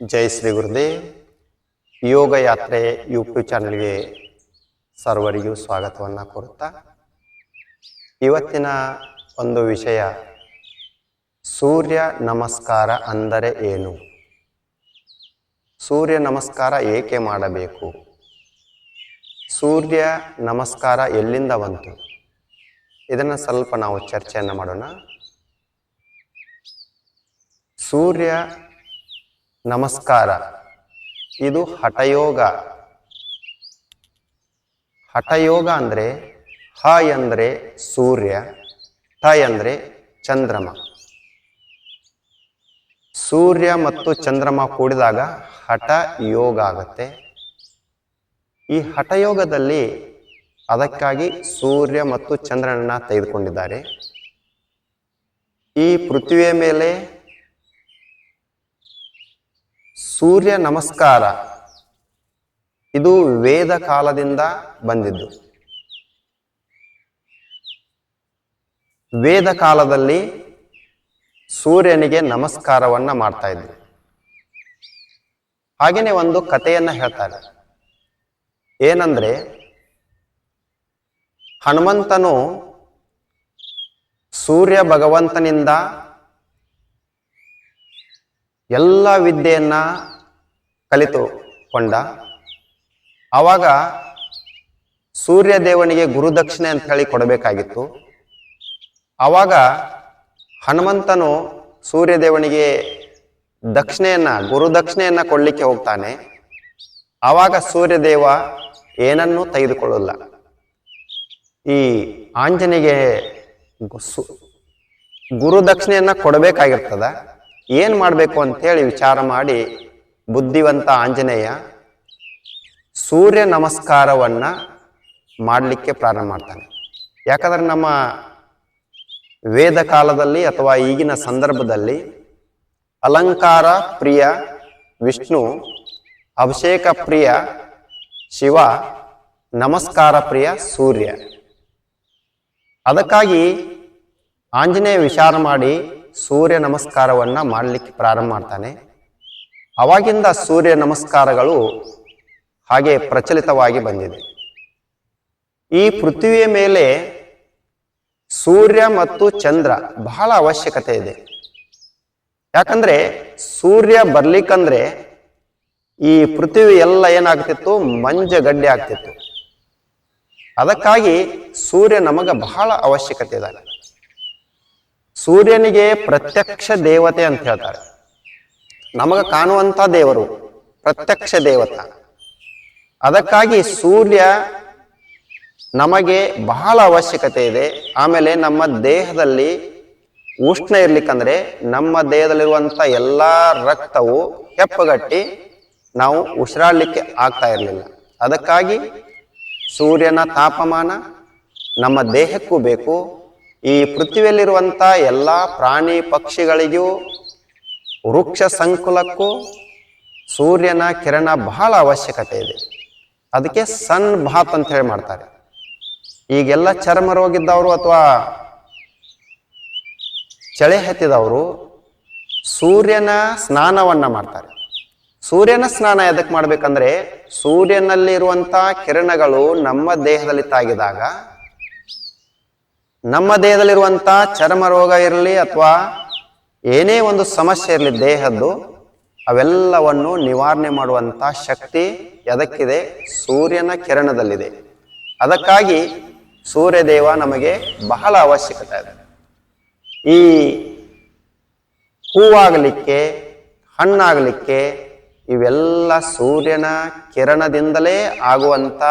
ಜೈ ಶ್ರೀ ಗುರುದೇವ್. ಯೋಗ ಯಾತ್ರೆ ಯೂಟ್ಯೂಬ್ ಚಾನಲ್ಗೆ ಸರ್ವರಿಗೂ ಸ್ವಾಗತವನ್ನು ಕೋರುತ್ತಾ, ಇವತ್ತಿನ ಒಂದು ವಿಷಯ, ಸೂರ್ಯ ನಮಸ್ಕಾರ ಅಂದರೆ ಏನು? ಸೂರ್ಯ ನಮಸ್ಕಾರ ಏಕೆ ಮಾಡಬೇಕು? ಸೂರ್ಯ ನಮಸ್ಕಾರ ಎಲ್ಲಿಂದ ಬಂತು? ಇದನ್ನು ಸ್ವಲ್ಪ ನಾವು ಚರ್ಚೆಯನ್ನು ಮಾಡೋಣ. ಸೂರ್ಯ ನಮಸ್ಕಾರ. ಇದು ಹಠಯೋಗ. ಹಠಯೋಗ ಅಂದರೆ ಹ ಎಂದರೆ ಸೂರ್ಯ, ಠ ಎಂದರೆ ಚಂದ್ರಮ. ಸೂರ್ಯ ಮತ್ತು ಚಂದ್ರಮ ಕೂಡಿದಾಗ ಹಠ ಯೋಗ ಆಗುತ್ತೆ. ಈ ಹಠಯೋಗದಲ್ಲಿ ಅದಕ್ಕಾಗಿ ಸೂರ್ಯ ಮತ್ತು ಚಂದ್ರನನ್ನ ತೆಗೆದುಕೊಂಡಿದ್ದಾರೆ. ಈ ಪೃಥ್ವಿಯ ಮೇಲೆ ಸೂರ್ಯ ನಮಸ್ಕಾರ. ಇದು ವೇದ ಕಾಲದಿಂದ ಬಂದಿದ್ದು. ವೇದ ಕಾಲದಲ್ಲಿ ಸೂರ್ಯನಿಗೆ ನಮಸ್ಕಾರವನ್ನ ಮಾಡ್ತಾ ಇದ್ರು ಹಾಗೇನೆ ಒಂದು ಕಥೆಯನ್ನ ಹೇಳ್ತಾರೆ. ಏನಂದ್ರೆ, ಹನುಮಂತನು ಸೂರ್ಯ ಭಗವಂತನಿಂದ ಎಲ್ಲ ವಿದ್ಯೆಯನ್ನ ಕಲಿತುಕೊಂಡ. ಆವಾಗ ಸೂರ್ಯ ದೇವನಿಗೆ ಗುರುದಕ್ಷಿಣೆ ಅಂತ ಹೇಳಿ ಕೊಡಬೇಕಾಗಿತ್ತು. ಆವಾಗ ಹನುಮಂತನು ಸೂರ್ಯದೇವನಿಗೆ ದಕ್ಷಿಣೆಯನ್ನ ಗುರುದಕ್ಷಿಣೆಯನ್ನ ಕೊಡ್ಲಿಕ್ಕೆ ಹೋಗ್ತಾನೆ. ಆವಾಗ ಸೂರ್ಯದೇವ ಏನನ್ನೂ ತೆಗೆದುಕೊಳ್ಳಲ್ಲ. ಈ ಆಂಜನಿಗೆ ಸು- ಗುರುದಕ್ಷಿಣೆಯನ್ನ ಕೊಡಬೇಕಾಗಿರ್ತದ. ಏನ್ ಮಾಡಬೇಕು ಅಂತೇಳಿ ವಿಚಾರ ಮಾಡಿ ಬುದ್ಧಿವಂತ ಆಂಜನೇಯ ಸೂರ್ಯ ನಮಸ್ಕಾರವನ್ನ ಮಾಡಲಿಕ್ಕೆ ಪ್ರಾರಂಭ ಮಾಡ್ತಾನೆ. ಯಾಕಂದ್ರೆ ನಮ್ಮ ವೇದ ಕಾಲದಲ್ಲಿ ಅಥವಾ ಈಗಿನ ಸಂದರ್ಭದಲ್ಲಿ ಅಲಂಕಾರ ಪ್ರಿಯ ವಿಷ್ಣು, ಅಭಿಷೇಕ ಪ್ರಿಯ ಶಿವ, ನಮಸ್ಕಾರ ಪ್ರಿಯ ಸೂರ್ಯ. ಅದಕ್ಕಾಗಿ ಆಂಜನೇಯ ವಿಚಾರ ಮಾಡಿ ಸೂರ್ಯ ನಮಸ್ಕಾರವನ್ನ ಮಾಡಲಿಕ್ಕೆ ಪ್ರಾರಂಭ ಮಾಡ್ತಾನೆ. ಅವಾಗಿಂದ ಸೂರ್ಯ ನಮಸ್ಕಾರಗಳು ಹಾಗೆ ಪ್ರಚಲಿತವಾಗಿ ಬಂದಿದೆ. ಈ ಪೃಥ್ವಿಯ ಮೇಲೆ ಸೂರ್ಯ ಮತ್ತು ಚಂದ್ರ ಬಹಳ ಅವಶ್ಯಕತೆ ಇದೆ. ಯಾಕಂದ್ರೆ ಸೂರ್ಯ ಬರ್ಲಿಕ್ಕಂದ್ರೆ ಈ ಪೃಥ್ವಿ ಎಲ್ಲ ಏನಾಗ್ತಿತ್ತು? ಮಂಜ ಗಡ್ಡೆ ಆಗ್ತಿತ್ತು. ಅದಕ್ಕಾಗಿ ಸೂರ್ಯ ನಮಗೆ ಬಹಳ ಅವಶ್ಯಕತೆ ಇದೆ ಸೂರ್ಯನಿಗೆ ಪ್ರತ್ಯಕ್ಷ ದೇವತೆ ಅಂತ ಹೇಳ್ತಾರೆ. ನಮಗೆ ಕಾಣುವಂತ ದೇವರು ಪ್ರತ್ಯಕ್ಷ ದೇವತ. ಅದಕ್ಕಾಗಿ ಸೂರ್ಯ ನಮಗೆ ಬಹಳ ಅವಶ್ಯಕತೆ ಇದೆ. ಆಮೇಲೆ ನಮ್ಮ ದೇಹದಲ್ಲಿ ಉಷ್ಣ ಇರ್ಲಿಕ್ಕಂದ್ರೆ ನಮ್ಮ ದೇಹದಲ್ಲಿರುವಂಥ ಎಲ್ಲಾ ರಕ್ತವು ಹೆಪ್ಪಗಟ್ಟಿ ನಾವು ಉಸಿರಾಡಲಿಕ್ಕೆ ಆಗ್ತಾ ಇರಲಿಲ್ಲ. ಅದಕ್ಕಾಗಿ ಸೂರ್ಯನ ತಾಪಮಾನ ನಮ್ಮ ದೇಹಕ್ಕೂ ಬೇಕು. ಈ ಪೃಥ್ವಿಯಲ್ಲಿರುವಂಥ ಎಲ್ಲ ಪ್ರಾಣಿ ಪಕ್ಷಿಗಳಿಗೂ ವೃಕ್ಷ ಸಂಕುಲಕ್ಕೂ ಸೂರ್ಯನ ಕಿರಣ ಬಹಳ ಅವಶ್ಯಕತೆ ಇದೆ. ಅದಕ್ಕೆ ಸನ್ ಬಾತ್ ಅಂತ ಹೇಳಿ ಮಾಡ್ತಾರೆ. ಈಗೆಲ್ಲ ಚರ್ಮ ರೋಗಿದ್ದವರು ಅಥವಾ ಚಳಿ ಹತ್ತಿದವರು ಸೂರ್ಯನ ಸ್ನಾನವನ್ನು ಮಾಡ್ತಾರೆ. ಸೂರ್ಯನ ಸ್ನಾನ ಎದಕ್ಕೆ ಮಾಡಬೇಕಂದ್ರೆ ಸೂರ್ಯನಲ್ಲಿರುವಂಥ ಕಿರಣಗಳು ನಮ್ಮ ದೇಹದಲ್ಲಿ ತಾಗಿದಾಗ ನಮ್ಮ ದೇಹದಲ್ಲಿರುವಂತ ಚರ್ಮ ರೋಗ ಇರಲಿ ಅಥವಾ ಏನೇ ಒಂದು ಸಮಸ್ಯೆ ಇರಲಿ ದೇಹದ್ದು, ಅವೆಲ್ಲವನ್ನು ನಿವಾರಣೆ ಮಾಡುವಂತ ಶಕ್ತಿ ಎದಕ್ಕಿದೆ? ಸೂರ್ಯನ ಕಿರಣದಲ್ಲಿದೆ. ಅದಕ್ಕಾಗಿ ಸೂರ್ಯದೇವ ನಮಗೆ ಬಹಳ ಅವಶ್ಯಕತೆ ಇದೆ. ಈ ಹೂವಾಗಲಿಕ್ಕೆ, ಹಣ್ಣಾಗಲಿಕ್ಕೆ ಇವೆಲ್ಲ ಸೂರ್ಯನ ಕಿರಣದಿಂದಲೇ ಆಗುವಂತ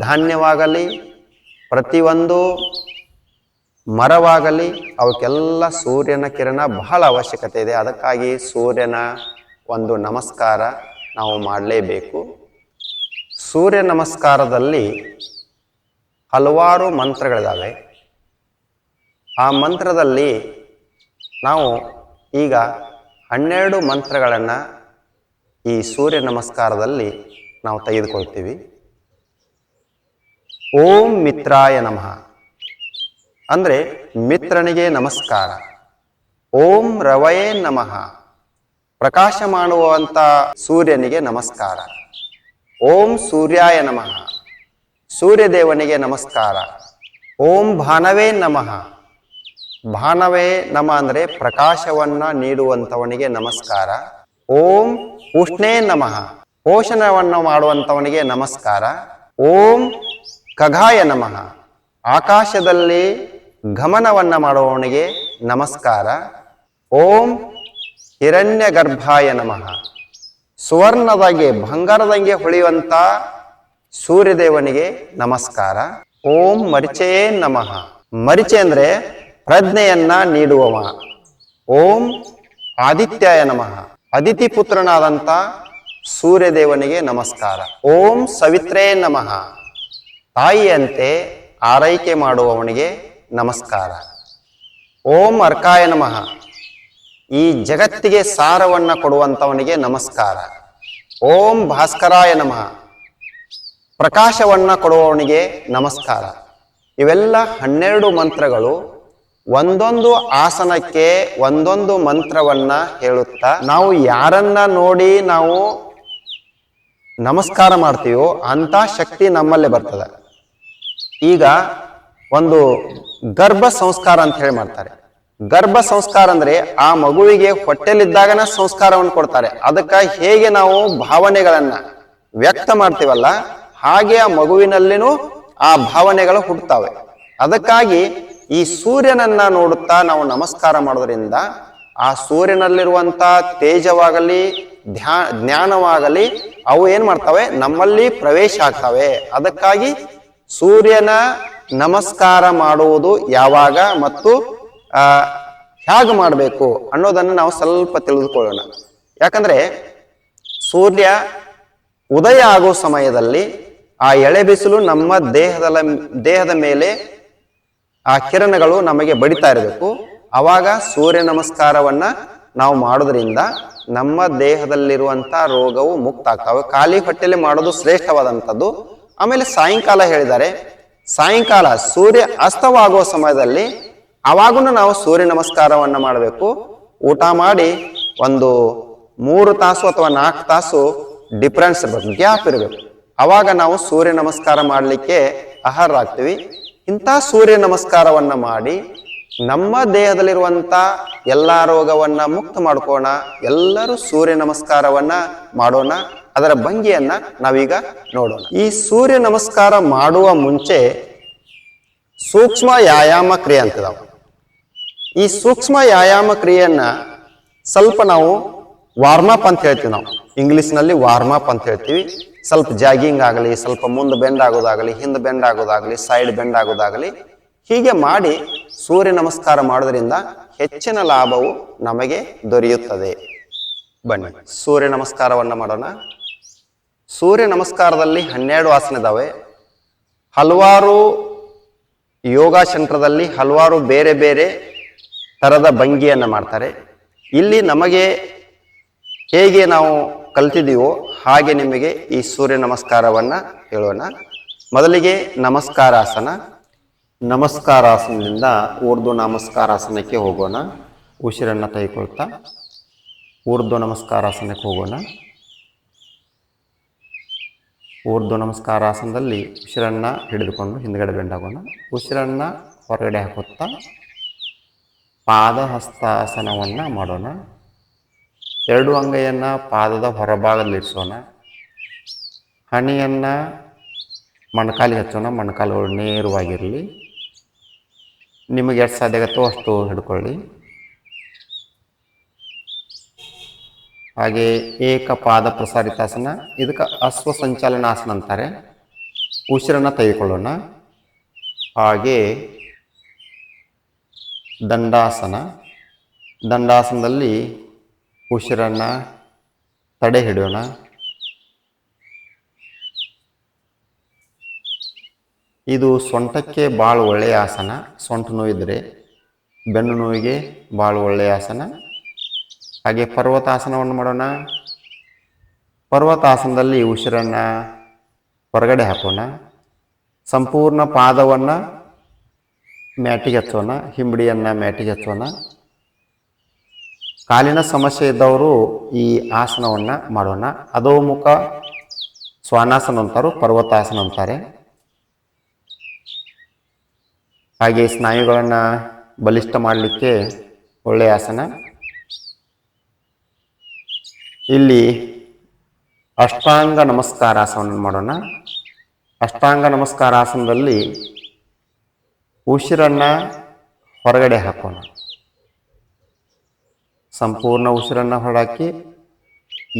ಧಾನ್ಯವಾಗಲಿ, ಪ್ರತಿಯೊಂದು ಮರವಾಗಲಿ, ಅವಕ್ಕೆಲ್ಲ ಸೂರ್ಯನ ಕಿರಣ ಬಹಳ ಅವಶ್ಯಕತೆ ಇದೆ. ಅದಕ್ಕಾಗಿ ಸೂರ್ಯನ ಒಂದು ನಮಸ್ಕಾರ ನಾವು ಮಾಡಲೇಬೇಕು. ಸೂರ್ಯ ನಮಸ್ಕಾರದಲ್ಲಿ ಹಲವಾರು ಮಂತ್ರಗಳಿದ್ದಾವೆ ಆ ಮಂತ್ರದಲ್ಲಿ ನಾವು ಈಗ ಹನ್ನೆರಡು ಮಂತ್ರಗಳನ್ನು ಈ ಸೂರ್ಯ ನಮಸ್ಕಾರದಲ್ಲಿ ನಾವು ತೆಗೆದುಕೊಳ್ತೀವಿ. ಓಂ ಮಿತ್ರಾಯ ನಮಃ. ಅಂದರೆ ಮಿತ್ರನಿಗೆ ನಮಸ್ಕಾರ. ಓಂ ರವಯೇ ನಮಃ. ಪ್ರಕಾಶ ಮಾಡುವಂತ ಸೂರ್ಯನಿಗೆ ನಮಸ್ಕಾರ. ಓಂ ಸೂರ್ಯಾಯ ನಮಃ. ಸೂರ್ಯದೇವನಿಗೆ ನಮಸ್ಕಾರ. ಓಂ ಭಾನವೇ ನಮಃ. ಭಾನವೇ ನಮ ಅಂದರೆ ಪ್ರಕಾಶವನ್ನ ನೀಡುವಂಥವನಿಗೆ ನಮಸ್ಕಾರ. ಓಂ ಉಷ್ಣೇ ನಮಃ. ಪೋಷಣವನ್ನು ಮಾಡುವಂಥವನಿಗೆ ನಮಸ್ಕಾರ. ಓಂ ಖಗಾಯ ನಮಃ. ಆಕಾಶದಲ್ಲಿ ಗಮನವನ್ನ ಮಾಡುವವನಿಗೆ ನಮಸ್ಕಾರ. ಓಂ ಹಿರಣ್ಯ ಗರ್ಭಾಯ ನಮಃ. ಸುವರ್ಣದಾಗೆ, ಬಂಗಾರದಂಗೆ ಹೊಳೆಯುವಂತ ಸೂರ್ಯದೇವನಿಗೆ ನಮಸ್ಕಾರ. ಓಂ ಮರಿಚೇ ನಮಃ. ಮರಿಚೆ ಅಂದರೆ ಪ್ರಜ್ಞೆಯನ್ನ ನೀಡುವವ. ಓಂ ಆದಿತ್ಯಾಯ ನಮಃ. ಅದಿತಿ ಪುತ್ರನಾದಂತ ಸೂರ್ಯದೇವನಿಗೆ ನಮಸ್ಕಾರ. ಓಂ ಸವಿತ್ರೇ ನಮಃ. ತಾಯಿಯಂತೆ ಆರೈಕೆ ಮಾಡುವವನಿಗೆ ನಮಸ್ಕಾರ. ಓಂ ಅರ್ಕಾಯ ನಮಃ. ಈ ಜಗತ್ತಿಗೆ ಸಾರವನ್ನು ಕೊಡುವಂಥವನಿಗೆ ನಮಸ್ಕಾರ. ಓಂ ಭಾಸ್ಕರಾಯ ನಮಃ. ಪ್ರಕಾಶವನ್ನು ಕೊಡುವವನಿಗೆ ನಮಸ್ಕಾರ. ಇವೆಲ್ಲ ಹನ್ನೆರಡು ಮಂತ್ರಗಳು ಒಂದೊಂದು ಆಸನಕ್ಕೆ ಒಂದೊಂದು ಮಂತ್ರವನ್ನ ಹೇಳುತ್ತಾ ನಾವು ಯಾರನ್ನ ನೋಡಿ ನಾವು ನಮಸ್ಕಾರ ಮಾಡ್ತೀವೋ ಅಂಥ ಶಕ್ತಿ ನಮ್ಮಲ್ಲೇ ಬರ್ತದೆ. ಈಗ ಒಂದು ಗರ್ಭ ಸಂಸ್ಕಾರ ಅಂತ ಹೇಳಿ ಮಾಡ್ತಾರೆ. ಗರ್ಭ ಸಂಸ್ಕಾರ ಅಂದ್ರೆ ಆ ಮಗುವಿಗೆ ಹೊಟ್ಟೆಲಿದ್ದಾಗನ ಸಂಸ್ಕಾರವನ್ನು ಕೊಡ್ತಾರೆ. ಅದಕ್ಕ ಹೇಗೆ ನಾವು ಭಾವನೆಗಳನ್ನ ವ್ಯಕ್ತ ಮಾಡ್ತೀವಲ್ಲ, ಹಾಗೆ ಆ ಮಗುವಿನಲ್ಲಿನೂ ಆ ಭಾವನೆಗಳು ಹುಟ್ಟುತ್ತವೆ. ಅದಕ್ಕಾಗಿ ಈ ಸೂರ್ಯನನ್ನ ನೋಡುತ್ತಾ ನಾವು ನಮಸ್ಕಾರ ಮಾಡೋದ್ರಿಂದ ಆ ಸೂರ್ಯನಲ್ಲಿರುವಂತ ತೇಜವಾಗಲಿ, ಧ್ಯಾ, ಜ್ಞಾನವಾಗಲಿ, ಅವು ಏನ್ ಮಾಡ್ತವೆ? ನಮ್ಮಲ್ಲಿ ಪ್ರವೇಶ ಆಗ್ತವೆ. ಅದಕ್ಕಾಗಿ ಸೂರ್ಯನ ನಮಸ್ಕಾರ ಮಾಡುವುದು ಯಾವಾಗ ಮತ್ತು ಹೇಗೆ ಮಾಡಬೇಕು ಅನ್ನೋದನ್ನು ನಾವು ಸ್ವಲ್ಪ ತಿಳಿದುಕೊಳ್ಳೋಣ. ಯಾಕಂದ್ರೆ, ಸೂರ್ಯ ಉದಯ ಆಗೋ ಸಮಯದಲ್ಲಿ ಆ ಎಳೆ ಬಿಸಿಲು ನಮ್ಮ ದೇಹದ ದೇಹದ ಮೇಲೆ ಆ ಕಿರಣಗಳು ನಮಗೆ ಬಡಿತಾ ಇರಬೇಕು. ಅವಾಗ ಸೂರ್ಯ ನಮಸ್ಕಾರವನ್ನ ನಾವು ಮಾಡೋದ್ರಿಂದ ನಮ್ಮ ದೇಹದಲ್ಲಿರುವಂಥ ರೋಗವು ಮುಕ್ತ ಆಗ್ತವೆ ಖಾಲಿ ಹೊಟ್ಟೆಯಲ್ಲಿ ಮಾಡೋದು ಶ್ರೇಷ್ಠವಾದಂಥದ್ದು. ಆಮೇಲೆ ಸಾಯಂಕಾಲ ಹೇಳಿದ್ದಾರೆ ಸಾಯಂಕಾಲ ಸೂರ್ಯ ಅಸ್ತವಾಗುವ ಸಮಯದಲ್ಲಿ ಅವಾಗೂ ನಾವು ಸೂರ್ಯ ನಮಸ್ಕಾರವನ್ನು ಮಾಡಬೇಕು. ಊಟ ಮಾಡಿ ಒಂದು ಮೂರು ತಾಸು ಅಥವಾ ನಾಲ್ಕು ತಾಸು ಡಿಫ್ರೆನ್ಸ್ ಇರಬೇಕು ಗ್ಯಾಪ್ ಇರಬೇಕು. ಅವಾಗ ನಾವು ಸೂರ್ಯ ನಮಸ್ಕಾರ ಮಾಡಲಿಕ್ಕೆ ಅರ್ಹರಾಗ್ತೀವಿ. ಇಂಥ ಸೂರ್ಯ ನಮಸ್ಕಾರವನ್ನು ಮಾಡಿ ನಮ್ಮ ದೇಹದಲ್ಲಿರುವಂಥ ಎಲ್ಲ ರೋಗವನ್ನು ಮುಕ್ತ ಮಾಡ್ಕೋಣ ಎಲ್ಲರೂ ಸೂರ್ಯ ನಮಸ್ಕಾರವನ್ನು ಮಾಡೋಣ. ಅದರ ಭಂಗಿಯನ್ನ ನಾವೀಗ ನೋಡೋಣ. ಈ ಸೂರ್ಯ ನಮಸ್ಕಾರ ಮಾಡುವ ಮುಂಚೆ ಸೂಕ್ಷ್ಮ ವ್ಯಾಯಾಮ ಕ್ರಿಯೆ ನಾವು ಈ ಸೂಕ್ಷ್ಮ ವ್ಯಾಯಾಮ ಕ್ರಿಯೆಯನ್ನ ಸ್ವಲ್ಪ ನಾವು ವಾರ್ಮಪ್ ಅಂತ ಹೇಳ್ತೀವಿ ನಾವು. ಇಂಗ್ಲೀಷ್ನಲ್ಲಿ ವಾರ್ಮಪ್ ಅಂತ ಹೇಳ್ತೀವಿ. ಸ್ವಲ್ಪ ಜಾಗಿಂಗ್ ಆಗಲಿ, ಸ್ವಲ್ಪ ಮುಂದೆ ಬೆಂಡ್ ಆಗೋದಾಗಲಿ, ಹಿಂದೆ ಬೆಂಡ್ ಆಗೋದಾಗಲಿ, ಸೈಡ್ ಬೆಂಡ್ ಆಗೋದಾಗಲಿ ಹೀಗೆ ಮಾಡಿ ಸೂರ್ಯ ನಮಸ್ಕಾರ ಮಾಡೋದ್ರಿಂದ ಹೆಚ್ಚಿನ ಲಾಭವು ನಮಗೆ ದೊರೆಯುತ್ತದೆ. ಬನ್ನಿ, ಸೂರ್ಯ ನಮಸ್ಕಾರವನ್ನು ಮಾಡೋಣ. ಸೂರ್ಯ ನಮಸ್ಕಾರದಲ್ಲಿ ಹನ್ನೆರಡು ಆಸನ ಇದಾವೆ ಹಲವಾರು ಯೋಗಾಸಂತ್ರದಲ್ಲಿ ಹಲವಾರು ಬೇರೆ ಬೇರೆ ಥರದ ಭಂಗಿಯನ್ನು ಮಾಡ್ತಾರೆ. ಇಲ್ಲಿ ನಮಗೆ ಹೇಗೆ ನಾವು ಕಲ್ತಿದ್ದೀವೋ ಹಾಗೆ ನಿಮಗೆ ಈ ಸೂರ್ಯ ನಮಸ್ಕಾರವನ್ನ ಹೇಳೋಣ. ಮೊದಲಿಗೆ ನಮಸ್ಕಾರಾಸನ. ನಮಸ್ಕಾರಾಸನದಿಂದ ಊರ್ದು ನಮಸ್ಕಾರಾಸನಕ್ಕೆ ಹೋಗೋಣ. ಉಸಿರನ್ನು ತೆಗೆದುಕೊಳ್ತಾ ಊರ್ದು ನಮಸ್ಕಾರಾಸನಕ್ಕೆ ಹೋಗೋಣ. ಊರ್ಧ್ವ ನಮಸ್ಕಾರಾಸನದಲ್ಲಿ ಉಸಿರನ್ನು ಹಿಡಿದುಕೊಂಡು ಹಿಂದುಗಡೆ ಬೆಂಡಾಗೋಣ ಉಸಿರನ್ನು ಹೊರಗಡೆ ಹಾಕುತ್ತಾ ಪಾದಹಸ್ತಾಸನವನ್ನು ಮಾಡೋಣ. ಎರಡು ಅಂಗೈಯನ್ನು ಪಾದದ ಹೊರಭಾಗದಲ್ಲಿರಿಸೋಣ ಹಣೆಯನ್ನು ಮೊಣಕಾಲಿಗೆ ಹಚ್ಚೋಣ. ಮೊಣಕಾಲುಗಳು ನೇರವಾಗಿರಲಿ. ನಿಮಗೆ ಎಷ್ಟು ಸಾಧ್ಯ ಆಗುತ್ತೋ ಅಷ್ಟು ಹಿಡ್ಕೊಳ್ಳಿ. ಹಾಗೆ ಏಕಪಾದ ಪ್ರಸಾರಿತಾಸನ ಇದಕ್ಕೆ ಅಶ್ವ ಸಂಚಾಲನಾಸನ ಅಂತಾರೆ. ಉಸಿರನ್ನು ತೆಗೆದುಕೊಳ್ಳೋಣ. ಹಾಗೆ ದಂಡಾಸನ. ದಂಡಾಸನದಲ್ಲಿ ಉಸಿರನ್ನು ತಡೆ ಹಿಡಿಯೋಣ ಇದು ಸೊಂಟಕ್ಕೆ ಭಾಳ ಒಳ್ಳೆಯ ಆಸನ. ಸೊಂಟ ನೋವಿದ್ರೆ ಬೆನ್ನು ನೋವಿಗೆ ಭಾಳ ಒಳ್ಳೆಯ ಆಸನ. ಹಾಗೆ ಪರ್ವತಾಸನವನ್ನು ಮಾಡೋಣ. ಪರ್ವತಾಸನದಲ್ಲಿ ಉಸಿರನ್ನು ಹೊರಗಡೆ ಹಾಕೋಣ. ಸಂಪೂರ್ಣ ಪಾದವನ್ನು ಮ್ಯಾಟಿಗೆ ಹಚ್ಚೋಣ, ಹಿಂಬಡಿಯನ್ನು ಮ್ಯಾಟಿಗೆ ಹಚ್ಚೋಣ. ಕಾಲಿನ ಸಮಸ್ಯೆ ಇದ್ದವರು ಈ ಆಸನವನ್ನ ಮಾಡೋಣ. ಅಧೋಮುಖ ಸ್ವಾನಾಸನ ಅಂತಾರು, ಪರ್ವತಾಸನ ಅಂತಾರೆ. ಹಾಗೆ ಸ್ನಾಯುಗಳನ್ನು ಬಲಿಷ್ಠ ಮಾಡಲಿಕ್ಕೆ ಒಳ್ಳೆಯ ಆಸನ. ಇಲ್ಲಿ ಅಷ್ಟಾಂಗ ನಮಸ್ಕಾರಾಸನವನ್ನು ಮಾಡೋಣ. ಅಷ್ಟಾಂಗ ನಮಸ್ಕಾರಾಸನದಲ್ಲಿ ಉಸಿರನ್ನ ಹೊರಗಡೆ ಹಾಕೋಣ. ಸಂಪೂರ್ಣ ಉಸಿರನ್ನ ಹೊರಹಾಕಿ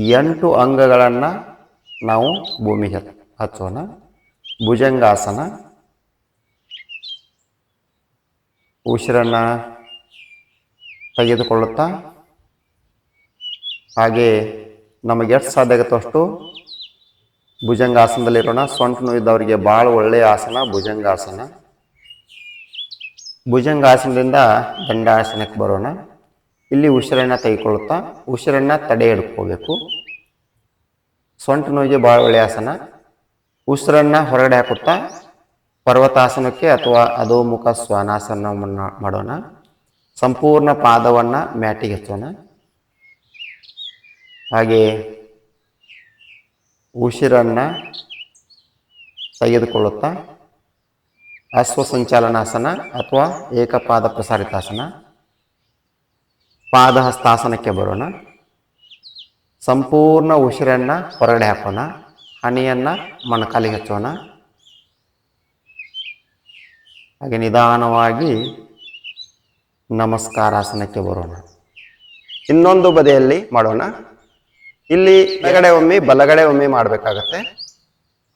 ಎಂಟು ಅಂಗಗಳನ್ನು ನಾವು ಭೂಮಿಗೆ ಹಚ್ಚೋಣ. ಭುಜಂಗಾಸನ. ಉಸಿರನ್ನ ತೆಗೆದುಕೊಳ್ಳುತ್ತಾ ಹಾಗೆ ನಮಗೆ ಎಷ್ಟು ಸಾಧ್ಯ ಆಗುತ್ತೋ ಅಷ್ಟು ಭುಜಂಗಾಸನದಲ್ಲಿರೋಣ. ಸೊಂಟ ನೋವಿದ್ದವರಿಗೆ ಭಾಳ ಒಳ್ಳೆಯ ಆಸನ ಭುಜಂಗಾಸನ. ಭುಜಂಗಾಸನದಿಂದ ದಂಡಾಸನಕ್ಕೆ ಬರೋಣ. ಇಲ್ಲಿ ಉಸಿರನ್ನ ತೆಗೆದುಕೊಳ್ಳುತ್ತಾ ಉಸಿರನ್ನ ತಡೆ ಹಿಡ್ಕೋಬೇಕು. ಸೊಂಟ ನೋವಿಗೆ ಭಾಳ ಒಳ್ಳೆಯ ಆಸನ. ಉಸಿರನ್ನ ಹೊರಗಡೆ ಹಾಕುತ್ತಾ ಪರ್ವತಾಸನಕ್ಕೆ ಅಥವಾ ಅಧೋಮುಖ ಸ್ವಾನಾಸನ ಮಾಡೋಣ. ಸಂಪೂರ್ಣ ಪಾದವನ್ನು ಮ್ಯಾಟಿಗೆ ಹಚ್ಚೋಣ. ಹಾಗೆ ಉಸಿರನ್ನು ತೆಗೆದುಕೊಳ್ಳುತ್ತಾ ಅಶ್ವಸಂಚಾಲನಾಸನ ಅಥವಾ ಏಕಪಾದ ಪ್ರಸಾರಿತಾಸನ ಪಾದಹಸ್ತಾಸನಕ್ಕೆ ಬರೋಣ. ಸಂಪೂರ್ಣ ಉಸಿರನ್ನು ಹೊರಗಡೆ ಹಾಕೋಣ. ಹಣಿಯನ್ನ ಮೊಣಕಾಲಿಗೆ ಹಚ್ಚೋಣ. ಹಾಗೆ ನಿಧಾನವಾಗಿ ನಮಸ್ಕಾರಾಸನಕ್ಕೆ ಬರೋಣ. ಇನ್ನೊಂದು ಬದಿಯಲ್ಲಿ ಮಾಡೋಣ. ಇಲ್ಲಿ ಎಡಗಡೆ ಒಮ್ಮೆ, ಬಲಗಡೆ ಒಮ್ಮೆ ಮಾಡಬೇಕಾಗತ್ತೆ.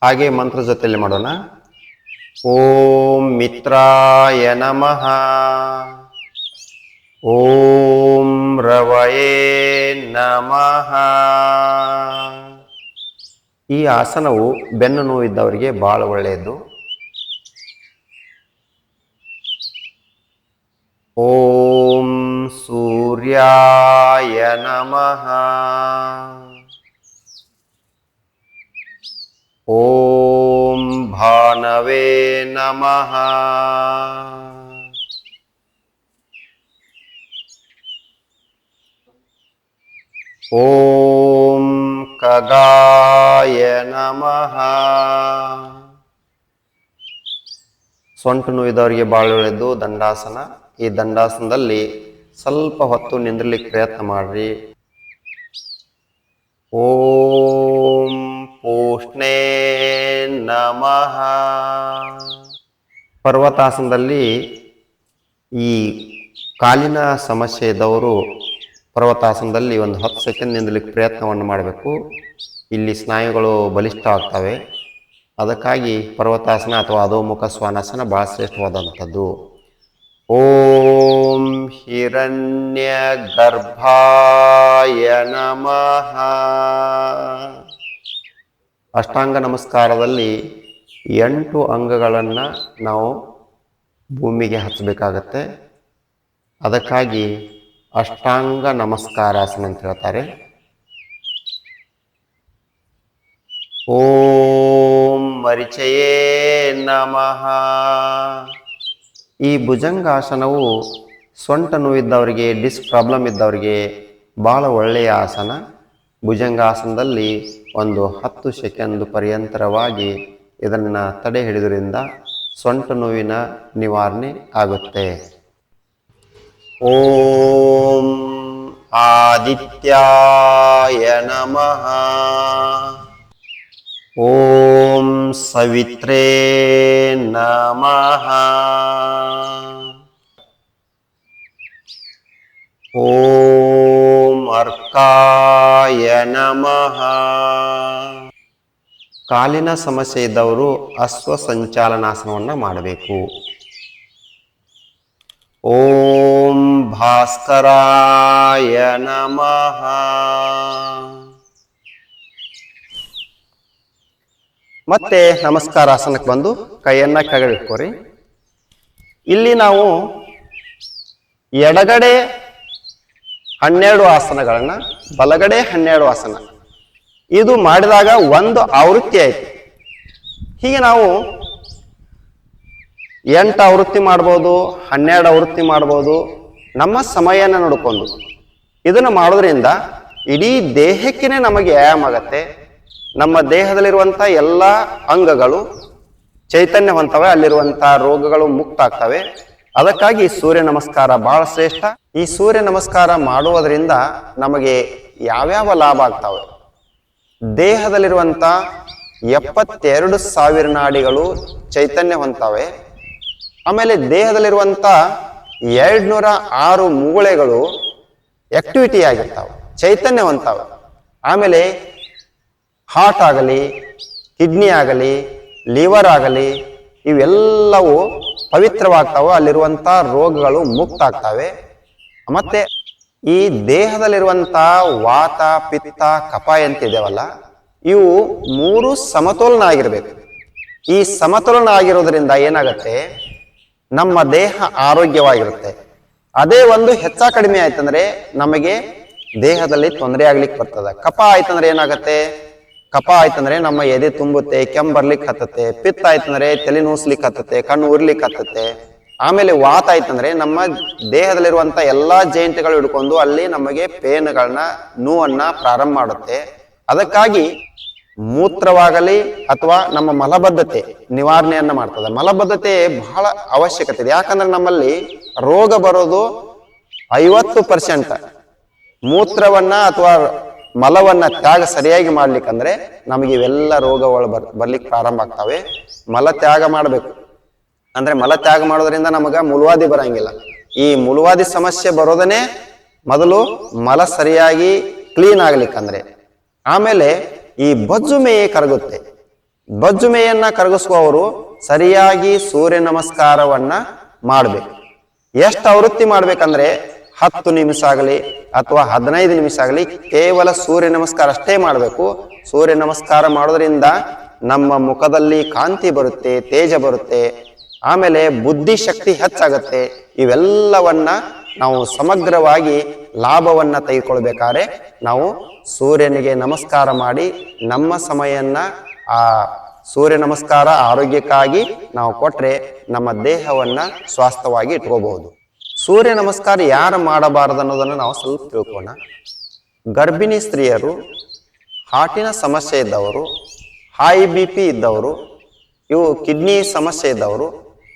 ಹಾಗೆ ಮಂತ್ರ ಜೊತೆಯಲ್ಲಿ ಮಾಡೋಣ. ಓಂ ಮಿತ್ರಾಯ ನಮಃ. ಓಂ ರವಯೇ ನಮಃ. ಈ ಆಸನವು ಬೆನ್ನು ನೋವಿದ್ದವರಿಗೆ ಬಹಳ ಒಳ್ಳೆಯದು. ಓಂ ಸೂರ್ಯಾಯ ನಮಃ ಓಂ ಭಾನವೇ ನಮಃ ಓಂ ಕಗಾಯ ನಮಃ ಸೊಂಟು ನೋವಿದವರಿಗೆ ಒಳ್ಳೆಯದು ದಂಡಾಸನ. ಈ ದಂಡಾಸನದಲ್ಲಿ ಸ್ವಲ್ಪ ಹೊತ್ತು ನಿಂದ್ರಲಿಕ್ಕೆ ಪ್ರಯತ್ನ ಮಾಡ್ರಿ. ಓಂ ಪೂಷ್ಣೇ ನಮಃ. ಪರ್ವತಾಸನದಲ್ಲಿ ಈ ಕಾಲಿನ ಸಮಸ್ಯೆ ಇದ್ದವರು ಪರ್ವತಾಸನದಲ್ಲಿ ಒಂದು ಹತ್ತು ಸೆಕೆಂಡ್ ನಿಂದಲಿಕ್ಕೆ ಪ್ರಯತ್ನವನ್ನು ಮಾಡಬೇಕು. ಇಲ್ಲಿ ಸ್ನಾಯುಗಳು ಬಲಿಷ್ಠ ಆಗ್ತವೆ ಅದಕ್ಕಾಗಿ ಪರ್ವತಾಸನ ಅಥವಾ ಅಧೋಮುಖ ಸ್ವಾನಾಸನ ಭಾಳ ಶ್ರೇಷ್ಠವಾದಂಥದ್ದು. ಓಂ ಹಿರಣ್ಯ ಗರ್ಭಾಯ ನಮಃ ಅಷ್ಟಾಂಗ ನಮಸ್ಕಾರದಲ್ಲಿ ಎಂಟು ಅಂಗಗಳನ್ನು ನಾವು ಭೂಮಿಗೆ ಹಚ್ಚಬೇಕಾಗತ್ತೆ. ಅದಕ್ಕಾಗಿ ಅಷ್ಟಾಂಗ ನಮಸ್ಕಾರಾಸನ ಅಂತ ಹೇಳ್ತಾರೆ. ಓಂ ಮರಿಚಯೇ ನಮಃ. ಈ ಭುಜಂಗಾಸನವು ಸೊಂಟ ನೋವಿದ್ದವರಿಗೆ, ಡಿಸ್ಕ್ ಪ್ರಾಬ್ಲಮ್ ಇದ್ದವರಿಗೆ ಭಾಳ ಒಳ್ಳೆಯ ಆಸನ. ಭುಜಂಗಾಸನದಲ್ಲಿ ಒಂದು ಹತ್ತು ಸೆಕೆಂಡ್ ಪರ್ಯಂತರವಾಗಿ ಇದನ್ನು ತಡೆ ಹಿಡಿದ್ರಿಂದ ಸೊಂಟ ನೋವಿನ ನಿವಾರಣೆ ಆಗುತ್ತೆ. ಓಂ ಆದಿತ್ಯಾಯ ನಮಃ. ಓಂ ಸವಿತ್ರೇ ನಮಃ. ಓಂ ಅರ್ಕಾಯ ನಮಃ. ಕಾಲಿನ ಸಮಸ್ಯೆ ಇದ್ದವರು ಅಶ್ವ ಸಂಚಾಲನಾಸನವನ್ನು ಮಾಡಬೇಕು. ಓಂ ಭಾಸ್ಕರಾಯ ನಮಃ. ಮತ್ತೆ ನಮಸ್ಕಾರ ಆಸನಕ್ಕೆ ಬಂದು ಕೈಯನ್ನ ಕೆಳಗಿಟ್ಕೋರಿ. ಇಲ್ಲಿ ನಾವು ಎಡಗಡೆ ಹನ್ನೆರಡು ಆಸನಗಳನ್ನ, ಬಲಗಡೆ ಹನ್ನೆರಡು ಆಸನ. ಇದು ಮಾಡಿದಾಗ ಒಂದು ಆವೃತ್ತಿ ಆಯ್ತು. ಹೀಗೆ ನಾವು ಎಂಟು ಆವೃತ್ತಿ ಮಾಡ್ಬೋದು, ಹನ್ನೆರಡು ಆವೃತ್ತಿ ಮಾಡ್ಬೋದು, ನಮ್ಮ ಸಮಯನ ನೋಡಿಕೊಂಡು. ಇದನ್ನು ಮಾಡೋದ್ರಿಂದ ಇಡೀ ದೇಹಕ್ಕೇನೆ ನಮಗೆ ವ್ಯಾಯಾಮ ಆಗತ್ತೆ. ನಮ್ಮ ದೇಹದಲ್ಲಿರುವಂಥ ಎಲ್ಲ ಅಂಗಗಳು ಚೈತನ್ಯವಂತವೆ, ಅಲ್ಲಿರುವಂಥ ರೋಗಗಳು ಮುಕ್ತ ಆಗ್ತವೆ ಅದಕ್ಕಾಗಿ ಸೂರ್ಯ ನಮಸ್ಕಾರ ಬಹಳ ಶ್ರೇಷ್ಠ. ಈ ಸೂರ್ಯ ನಮಸ್ಕಾರ ಮಾಡುವುದರಿಂದ ನಮಗೆ ಯಾವ್ಯಾವ ಲಾಭ ಆಗ್ತವೆ? ದೇಹದಲ್ಲಿರುವಂಥ ಎಪ್ಪತ್ತೆರಡು ಸಾವಿರ ನಾಡಿಗಳು ಚೈತನ್ಯ ಹೊಂತವೆ ಆಮೇಲೆ ದೇಹದಲ್ಲಿರುವಂಥ ಎರಡ್ನೂರ ಆರು ಮೂಳೆಗಳು ಆಕ್ಟಿವಿಟಿ ಆಗಿರ್ತಾವೆ ಚೈತನ್ಯ ಹೊಂತಾವೆ ಆಮೇಲೆ ಹಾರ್ಟ್ ಆಗಲಿ ಕಿಡ್ನಿ ಆಗಲಿ ಲಿವರ್ ಆಗಲಿ, ಇವೆಲ್ಲವೂ ಪವಿತ್ರವಾಗ್ತಾವೆ. ಅಲ್ಲಿರುವಂಥ ರೋಗಗಳು ಮುಕ್ತ ಆಗ್ತವೆ ಮತ್ತು ಈ ದೇಹದಲ್ಲಿರುವಂಥ ವಾತ, ಪಿತ್ತ ಕಪ ಅಂತಿದ್ದೇವಲ್ಲ ಇವು ಮೂರು ಸಮತೋಲನ ಆಗಿರಬೇಕು ಈ ಸಮತೋಲನ ಆಗಿರೋದ್ರಿಂದ ಏನಾಗುತ್ತೆ? ನಮ್ಮ ದೇಹ ಆರೋಗ್ಯವಾಗಿರುತ್ತೆ. ಅದೇ ಒಂದು ಹೆಚ್ಚ ಕಡಿಮೆ ಆಯ್ತಂದ್ರೆ ನಮಗೆ ದೇಹದಲ್ಲಿ ತೊಂದರೆ ಆಗ್ಲಿಕ್ಕೆ ಬರ್ತದೆ. ಕಪ ಆಯ್ತಂದ್ರೆ ಏನಾಗತ್ತೆ? ಕಫ ಆಯ್ತಂದ್ರೆ ನಮ್ಮ ಎದೆ ತುಂಬುತ್ತೆ, ಕೆಮ್ಮು ಬರ್ಲಿಕ್ಕೆ ಹತ್ತತ್ತೆ, ಪಿತ್ತ ಆಯ್ತಂದ್ರೆ ತಲೆ ನೂಸ್ಲಿಕ್ಕೆ ಹತ್ತತ್ತೆ, ಕಣ್ಣು ಉರ್ಲಿಕ್ಕೆ ಹತ್ತತ್ತೆ. ಆಮೇಲೆ ವಾತ ಆಯ್ತಂದ್ರೆ ನಮ್ಮ ದೇಹದಲ್ಲಿರುವಂತ ಎಲ್ಲಾ ಜೈಂಟ್ಗಳು ಹಿಡ್ಕೊಂಡು ಅಲ್ಲಿ ನಮಗೆ ಪೇನ್ಗಳನ್ನ, ನೋವನ್ನ ಪ್ರಾರಂಭ ಮಾಡುತ್ತೆ. ಅದಕ್ಕಾಗಿ ಮೂತ್ರವಾಗಲಿ ಅಥವಾ ನಮ್ಮ ಮಲಬದ್ಧತೆ ನಿವಾರಣೆಯನ್ನ ಮಾಡ್ತದೆ. ಮಲಬದ್ಧತೆ ಬಹಳ ಅವಶ್ಯಕತೆ ಇದೆ. ಯಾಕಂದ್ರೆ ನಮ್ಮಲ್ಲಿ ರೋಗ ಬರೋದು ಐವತ್ತು ಪರ್ಸೆಂಟ್. ಮೂತ್ರವನ್ನ ಅಥವಾ ಮಲವನ್ನ ತ್ಯಾಗ ಸರಿಯಾಗಿ ಮಾಡ್ಲಿಕ್ಕಂದ್ರೆ ನಮಗೆ ಇವೆಲ್ಲ ರೋಗಗಳು ಬರ್ ಬರ್ಲಿಕ್ಕೆ ಪ್ರಾರಂಭ ಆಗ್ತವೆ. ಮಲ ತ್ಯಾಗ ಮಾಡಬೇಕು. ಅಂದ್ರೆ ಮಲ ತ್ಯಾಗ ಮಾಡೋದ್ರಿಂದ ನಮಗ ಮುಳುವಾದಿ ಬರಂಗಿಲ್ಲ. ಈ ಮುಳುವಾದಿ ಸಮಸ್ಯೆ ಬರೋದನ್ನೇ ಮೊದಲು ಮಲ ಸರಿಯಾಗಿ ಕ್ಲೀನ್ ಆಗ್ಲಿಕ್ಕಂದ್ರೆ, ಆಮೇಲೆ ಈ ಬಜ್ಜು ಮೇಯೇ ಕರಗುತ್ತೆ. ಬಜ್ಜು ಮೇಯನ್ನ ಕರಗಿಸುವವರು ಸರಿಯಾಗಿ ಸೂರ್ಯ ನಮಸ್ಕಾರವನ್ನ ಮಾಡ್ಬೇಕು. ಎಷ್ಟು ಆವೃತ್ತಿ ಮಾಡ್ಬೇಕಂದ್ರೆ ಹತ್ತು ನಿಮಿಷ ಆಗಲಿ ಅಥವಾ ಹದಿನೈದು ನಿಮಿಷ ಆಗಲಿ ಕೇವಲ ಸೂರ್ಯ ನಮಸ್ಕಾರ ಅಷ್ಟೇ ಮಾಡಬೇಕು. ಸೂರ್ಯ ನಮಸ್ಕಾರ ಮಾಡೋದ್ರಿಂದ ನಮ್ಮ ಮುಖದಲ್ಲಿ ಕಾಂತಿ ಬರುತ್ತೆ, ತೇಜ ಬರುತ್ತೆ, ಆಮೇಲೆ ಬುದ್ಧಿ ಶಕ್ತಿ ಹೆಚ್ಚಾಗುತ್ತೆ. ಇವೆಲ್ಲವನ್ನ ನಾವು ಸಮಗ್ರವಾಗಿ ಲಾಭವನ್ನ ತೆಗೆದುಕೊಳ್ಬೇಕಾದ್ರೆ ನಾವು ಸೂರ್ಯನಿಗೆ ನಮಸ್ಕಾರ ಮಾಡಿ ನಮ್ಮ ಸಮಯನ್ನ ಆ ಸೂರ್ಯ ನಮಸ್ಕಾರ ಆರೋಗ್ಯಕ್ಕಾಗಿ ನಾವು ಕೊಟ್ರೆ ನಮ್ಮ ದೇಹವನ್ನ ಸ್ವಾಸ್ಥವಾಗಿ ಇಟ್ಕೋಬಹುದು. ಸೂರ್ಯ ನಮಸ್ಕಾರ ಯಾರು ಮಾಡಬಾರದು ಅನ್ನೋದನ್ನು ನಾವು ಸ್ವಲ್ಪ ತಿಳ್ಕೋಣ. ಗರ್ಭಿಣಿ ಸ್ತ್ರೀಯರು, ಹಾರ್ಟಿನ ಸಮಸ್ಯೆ ಇದ್ದವರು ಹೈ ಬಿ ಪಿ ಇದ್ದವರು, ಇವು ಕಿಡ್ನಿ ಸಮಸ್ಯೆ ಇದ್ದವರು,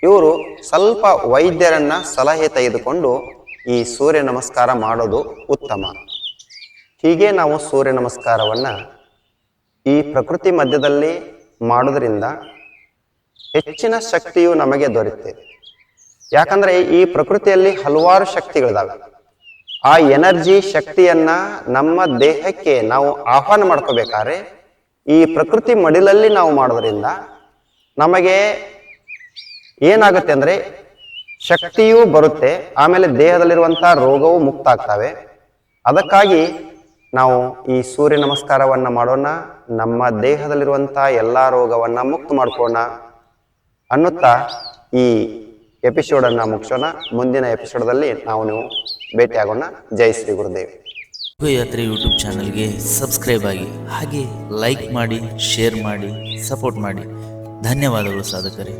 ಇವರು ಸ್ವಲ್ಪ ವೈದ್ಯರನ್ನ ಸಲಹೆ ತೆಗೆದುಕೊಂಡು ಈ ಸೂರ್ಯ ನಮಸ್ಕಾರ ಮಾಡೋದು ಉತ್ತಮ. ಹೀಗೆ ನಾವು ಸೂರ್ಯ ನಮಸ್ಕಾರವನ್ನು ಈ ಪ್ರಕೃತಿ ಮಧ್ಯದಲ್ಲಿ ಮಾಡೋದರಿಂದ ಹೆಚ್ಚಿನ ಶಕ್ತಿಯು ನಮಗೆ ದೊರೆಯುತ್ತೆ. ಯಾಕಂದ್ರೆ ಈ ಪ್ರಕೃತಿಯಲ್ಲಿ ಹಲವಾರು ಶಕ್ತಿಗಳಿದಾವೆ. ಆ ಎನರ್ಜಿ ಶಕ್ತಿಯನ್ನ ನಮ್ಮ ದೇಹಕ್ಕೆ ನಾವು ಆಹ್ವಾನ ಮಾಡ್ಕೋಬೇಕಾದ್ರೆ ಈ ಪ್ರಕೃತಿ ಮಡಿಲಲ್ಲಿ ನಾವು ಮಾಡೋದ್ರಿಂದ ನಮಗೆ ಏನಾಗುತ್ತೆ ಅಂದ್ರೆ ಶಕ್ತಿಯೂ ಬರುತ್ತೆ, ಆಮೇಲೆ ದೇಹದಲ್ಲಿರುವಂಥ ರೋಗವು ಮುಕ್ತ ಆಗ್ತವೆ ಅದಕ್ಕಾಗಿ ನಾವು ಈ ಸೂರ್ಯ ನಮಸ್ಕಾರವನ್ನ ಮಾಡೋಣ, ನಮ್ಮ ದೇಹದಲ್ಲಿರುವಂಥ ಎಲ್ಲಾ ರೋಗವನ್ನ ಮುಕ್ತ ಮಾಡ್ಕೋಣ ಅನ್ನುತ್ತಾ ಈ ಎಪಿಸೋಡನ್ನ ಮುಗಿಸೋಣ. ಮುಂದಿನ ಎಪಿಸೋಡದಲ್ಲಿ ನಾವು ನೀವು ಭೇಟಿಯಾಗೋಣ. ಜೈ ಶ್ರೀ ಗುರುದೇವ್. ಯಾತ್ರೆ ಯೂಟ್ಯೂಬ್ ಚಾನಲ್ಗೆ ಸಬ್ಸ್ಕ್ರೈಬ್ ಆಗಿ, ಹಾಗೆ ಲೈಕ್ ಮಾಡಿ ಶೇರ್ ಮಾಡಿ ಸಪೋರ್ಟ್ ಮಾಡಿ. ಧನ್ಯವಾದಗಳು ಸಾಧಕರೇ.